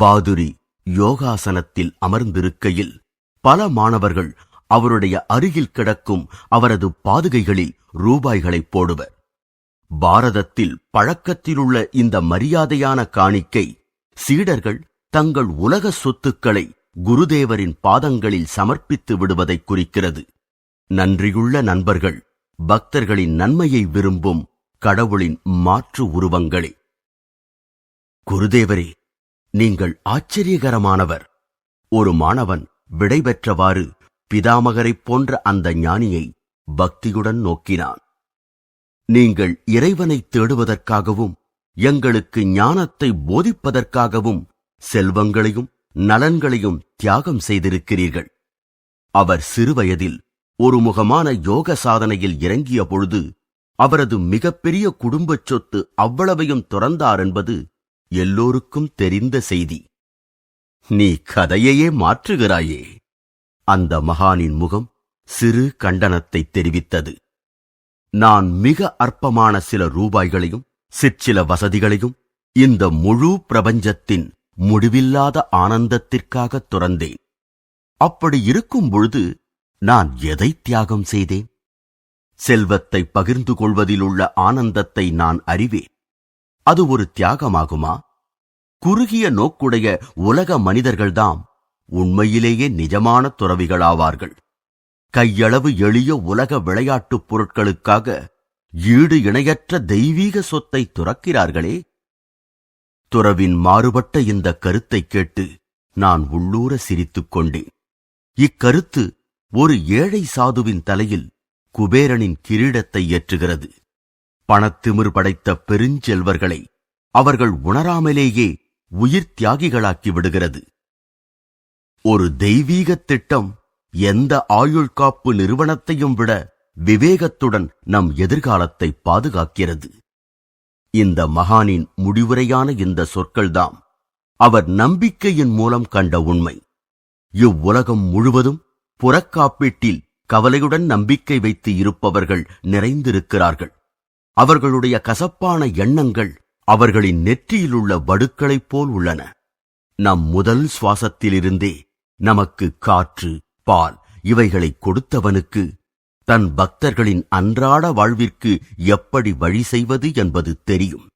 பாதுரி யோகாசனத்தில் அமர்ந்திருக்கையில் பல மாணவர்கள் அவருடைய அருகில் கிடக்கும் அவரது பாதுகைகளில் ரூபாய்களை போடுவர். பாரதத்தில் பழக்கத்திலுள்ள இந்த மரியாதையான காணிக்கை சீடர்கள் தங்கள் உலக சொத்துக்களை குருதேவரின் பாதங்களில் சமர்ப்பித்து விடுவதை குறிக்கிறது. நன்றியுள்ள நண்பர்கள் பக்தர்களின் நன்மையை விரும்பும் கடவுளின் மாற்று உருவங்களே. குருதேவரே நீங்கள் ஆச்சரியகரமானவர். ஒரு மாணவன் விடைபெற்றவாறு பிதாமகரைப் போன்ற அந்த ஞானியை பக்தியுடன் நோக்கினான். நீங்கள் இறைவனை தேடுவதற்காகவும் எங்களுக்கு ஞானத்தை போதிப்பதற்காகவும் செல்வங்களையும் நலன்களையும் தியாகம் செய்திருக்கிறீர்கள். அவர் சிறுவயதில் ஒரு முகமான யோக சாதனையில் இறங்கிய பொழுது அவரது மிகப்பெரிய குடும்பச் சொத்து அவ்வளவையும் துறந்தார் என்பது எல்லோருக்கும் தெரிந்த செய்தி. நீ கதையையே மாற்றுகிறாயே. அந்த மகானின் முகம் சிறு கண்டனத்தை தெரிவித்தது. நான் மிக அற்பமான சில ரூபாய்களையும் சிற்சில வசதிகளையும் இந்த முழு பிரபஞ்சத்தின் முடிவில்லாத ஆனந்தத்திற்காக துறந்தேன். அப்படி இருக்கும் பொழுது நான் எதை தியாகம் செய்தேன்? செல்வத்தை பகிர்ந்து கொள்வதில் உள்ள ஆனந்தத்தை நான் அறிவேன். அது ஒரு தியாகமாகுமா? குறுகிய நோக்குடைய உலக மனிதர்கள்தாம் உண்மையிலேயே நிஜமான துறவிகளாவார்கள். கையளவு எளிய உலக விளையாட்டுப் பொருட்களுக்காக ஈடு இணையற்ற தெய்வீக சொத்தை துறக்கிறார்களே? துறவின் மாறுபட்ட இந்த கருத்தைக் கேட்டு நான் உள்ளூர சிரித்துக் கொண்டேன். இக்கருத்து ஒரு ஏழை சாதுவின் தலையில் குபேரனின் கிரீடத்தை ஏற்றுகிறது. பணத்திமிர் படைத்த பெருஞ்செல்வர்களை அவர்கள் உணராமலேயே உயிர் தியாகிகளாக்கி விடுகிறது. ஒரு தெய்வீக திட்டம் எந்த ஆயுள் காப்பு நிறுவனத்தையும் விட விவேகத்துடன் நம் எதிர்காலத்தை பாதுகாக்கிறது. இந்த மகானின் முடிவுரையான இந்த சொற்கள்தாம் அவர் நம்பிக்கையின் மூலம் கண்ட உண்மை. இவ்வுலகம் முழுவதும் புறக்காப்பீட்டில் கவலையுடன் நம்பிக்கை வைத்து இருப்பவர்கள் நிறைந்திருக்கிறார்கள். அவர்களுடைய கசப்பான எண்ணங்கள் அவர்களின் நெற்றியிலுள்ள வடுக்களைப் போல் உள்ளன. நம் முதல் சுவாசத்திலிருந்தே நமக்கு காற்று பால் இவைகளை கொடுத்தவனுக்கு தன் பக்தர்களின் அன்றாட வாழ்விற்கு எப்படி வழி செய்வது என்பது தெரியும்.